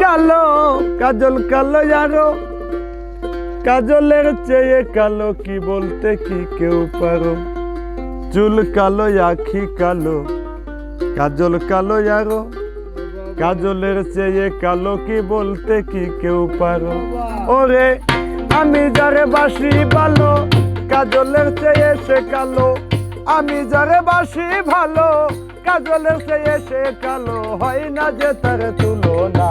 কালো, কাজল কালো আরও কাজলের চেয়ে কালো কি বলতে কি কেউ পারো? চুল কালো, আখি কালো, কাজল কালো আরও কাজলের চেয়ে কালো কি বলতে কি কেউ পারো? ওরে, আমি যারে বাসি ভালো, কাজলের চেয়ে সে কালো। আমি যারে বাসি ভালো, কাজলের চেয়ে সে কালো। হয় না যে তার তুলনা।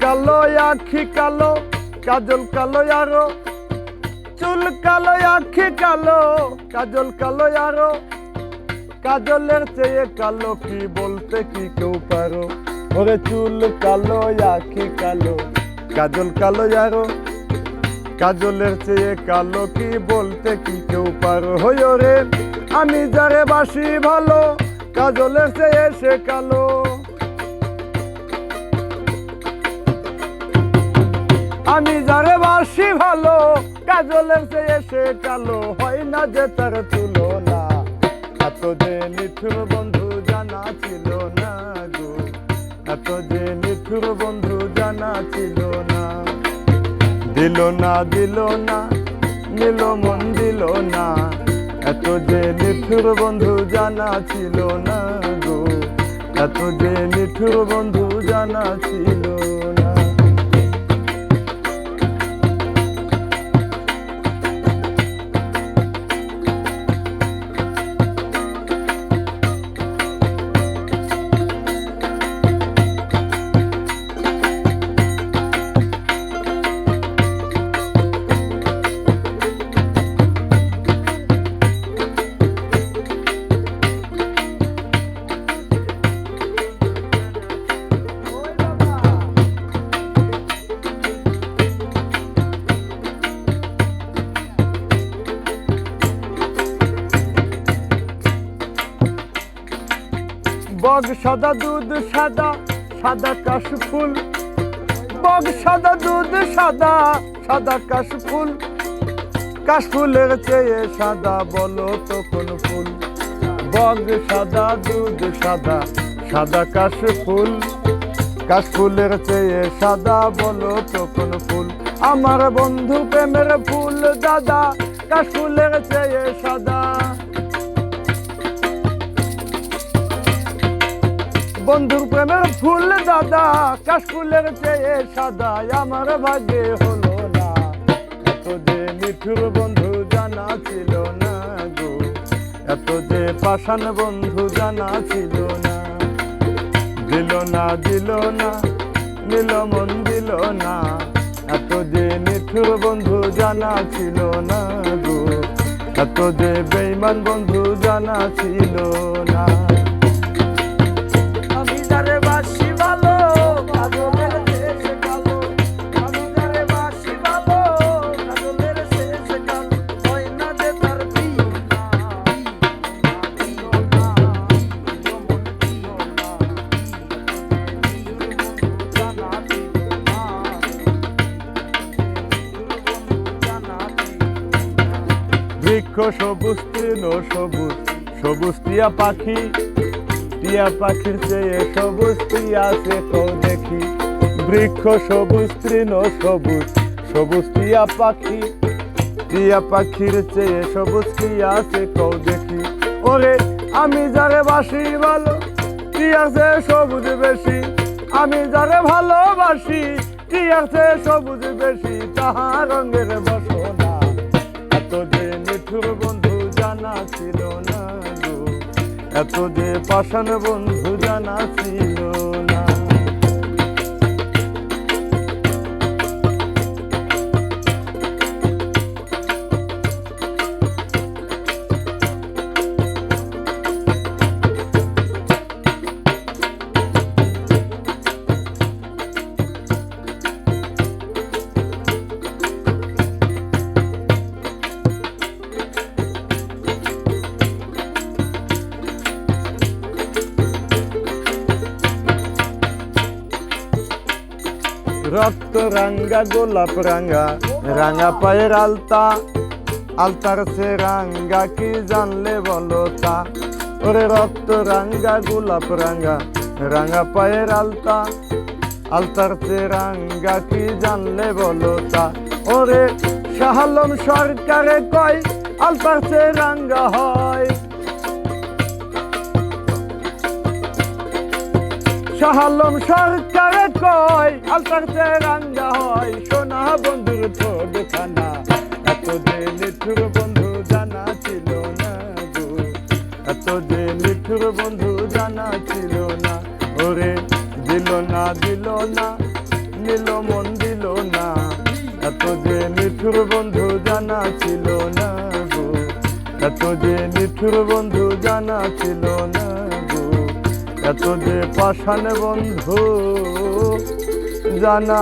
কালো, আখি কালো, কাজল কালো আরও। চুল কালো, আখি কালো, কাজল কালো আরও। কাজলের চেয়ে কালো কি বলতে কি কেউ পারো? ওরে চুল কালো, আখি কালো, কাজল কালো আরও। কাজলের চেয়ে কালো কি বলতে কি কেউ পারো? হই রে, আমি যারে বাসি ভালো, কাজলের চেয়ে সে কালো। আমি যারে বাসি ভালো কাজলের চেয়ে সে কালো হয় না যে তার তুলনা। এত যে নিঠুর বন্ধু জানা ছিল না গো এত যে নিঠুর বন্ধু জানা ছিল না। দিল না দিল না, নিল মন দিল না এত যে নিঠুর বন্ধু জানা ছিল না গো এত যে নিঠুর বন্ধু জানা ছিল বগ সাদা দুধ সাদা সাদা কাশ ফুল। বগ সাদা দুধ সাদা সাদা কাশ ফুল। কাশ ফুলের চেয়ে সাদা বলো তো কোন ফুল। বগ সাদা দুধ সাদা সাদা কাশ ফুল। কাশ ফুলের চেয়ে সাদা বলো তো কোন ফুল। আমার বন্ধু প্রেমের ফুল দাদা, কাশ ফুলের চেয়ে সাদা। বন্ধুর প্রেমের ফুল দাদা, কাশফুলের চেয়ে সাদা আমার ভাগ্যে হলো না। এত যে মিঠুর বন্ধু জানা ছিল না গো, এত যে পাষাণ বন্ধু জানা ছিল না। দিল না দিল না, নিল মন দিল না, এত যে মিঠুর বন্ধু জানা ছিল না গো, এত যে বেইমান বন্ধু জানা ছিল না। বৃক্ষ সবুজ, তৃণ সবুজ সবুজ টিয়া পাখি, টিয়া পাখির চেয়ে সবুজ টিয়া সে কও দেখি। বৃক্ষ সবুজ, তৃণ সবুজ সবুজ টিয়া পাখি, টিয়া পাখির চেয়ে সবুজ টিয়া সে কও দেখি। ওরে, আমি যারে বাসি ভালো, টিয়া সে সবুজ বেশি। আমি যারে ভালোবাসি, টিয়া সে সবুজ বেশি, তাহা রঙের এত যে মিঠুর বন্ধু জানা ছিল না গো। এত যে পাষাণ বন্ধু জানা ছিল রক্ত রাঙ্গা, গোলাপ রাঙ্গা রাঙ্গা পায়ের আলতা। আলতার সে রাঙ্গা, কি জানলে বলো তা? ওরে রক্ত রাঙ্গা, গোলাপ রাঙ্গা রাঙ্গা পায়ের আলতা। আলতার সে রাঙ্গা, কি জানলে বলো তা? ওরে শাহালম সরকারে কয়, আলতার সে রাঙ্গা হয়। শাহালম সরকারে আলতার সে রাঙ্গা হয়। সোনা বন্ধুর ঠোঁট খানা এত যে বন্ধু জানা ছিল না গো। বন্ধু জানা ছিল না। ওরে দিল না দিল না, নিল মন দিল না। বন্ধু জানা ছিল না গো। বন্ধু পাষাণ বন্ধু জানা